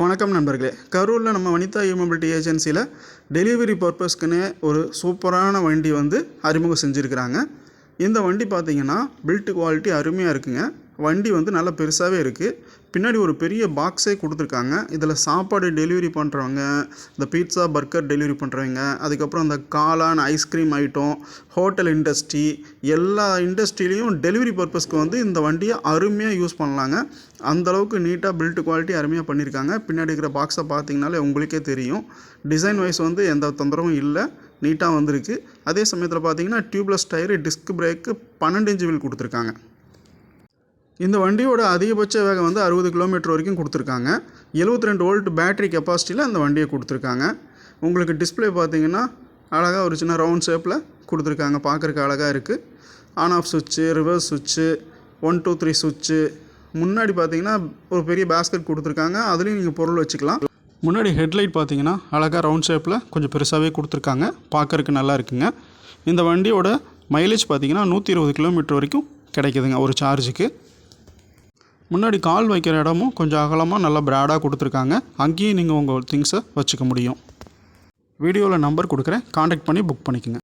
வணக்கம் நண்பர்களே. கரூரில் நம்ம வனிதா இ ஏஜென்சியில் டெலிவரி பர்பஸ்க்குன்னு ஒரு சூப்பரான வண்டி வந்து அறிமுகம் செஞ்சுருக்கிறாங்க. இந்த வண்டி பார்த்தீங்கன்னா பில்ட் குவாலிட்டி அருமையாக இருக்குங்க. வண்டி வந்து நல்லா பெருசாகவே இருக்குது பின்னாடி ஒரு பெரிய பாக்ஸே கொடுத்துருக்காங்க. இதில் சாப்பாடு டெலிவரி பண்ணுறவங்க இந்த பீட்சா பர்கர் டெலிவரி பண்ணுறவங்க அதுக்கப்புறம் இந்த காளான் ஐஸ்கிரீம் ஐட்டம் ஹோட்டல் இண்டஸ்ட்ரி எல்லா இண்டஸ்ட்ரியிலையும் டெலிவரி பர்பஸ்க்கு வந்து இந்த வண்டியை அருமையாக யூஸ் பண்ணலாங்க. அந்தளவுக்கு நீட்டாக பில்ட் குவாலிட்டி அருமையாக பண்ணியிருக்காங்க. பின்னாடி இருக்கிற பாக்ஸை பார்த்தீங்கனாலே உங்களுக்கே தெரியும். டிசைன் வைஸ் வந்து எந்த தொந்தரவும் இல்லை. நீட்டாக வந்திருக்கு. அதே சமயத்தில் பார்த்தீங்கன்னா டியூப்லெஸ் டயரு டிஸ்க் பிரேக்கு பன்னெண்டு இன்ச்சு வீல் கொடுத்துருக்காங்க. இந்த வண்டியோட அதிகபட்ச வேகம் வந்து அறுபது கிலோமீட்டர் வரைக்கும் கொடுத்துருக்காங்க. 72 ரெண்டு வோல்ட் பேட்டரி கெப்பாசிட்டியில் அந்த வண்டியை கொடுத்துருக்காங்க. உங்களுக்கு டிஸ்ப்ளே பார்த்தீங்கன்னா அழகாக ஒரு சின்ன ரவுண்ட் ஷேப்பில் கொடுத்துருக்காங்க. பார்க்குறக்கு அழகாக இருக்குது ஆன் ஆஃப் சுவிட்சு ரிவர்ஸ் சுவிட்சு ஒன் டூ த்ரீ சுவிட்சு முன்னாடி பார்த்தீங்கன்னா ஒரு பெரிய பேஸ்கெட் கொடுத்துருக்காங்க. அதுலேயும் நீங்கள் பொருள் வச்சுக்கலாம். முன்னாடி ஹெட்லைட் பார்த்தீங்கன்னா அழகாக ரவுண்ட் ஷேப்பில் கொஞ்சம் பெருசாகவே கொடுத்துருக்காங்க. பார்க்கறக்கு நல்லா இருக்குங்க. இந்த வண்டியோட மைலேஜ் பார்த்தீங்கன்னா நூற்றி இருபது கிலோமீட்டர் வரைக்கும் கிடைக்குதுங்க ஒரு சார்ஜுக்கு முன்னாடி கால் வைக்கிற இடமும் கொஞ்சம் அகலமாக நல்லா பிராடாக கொடுத்துருக்காங்க. அங்கேயும் நீங்கள் உங்கள் திங்ஸை வச்சுக்க முடியும். வீடியோவில் நம்பர் கொடுக்குறேன். காண்டாக்ட் பண்ணி புக் பண்ணிக்கோங்க.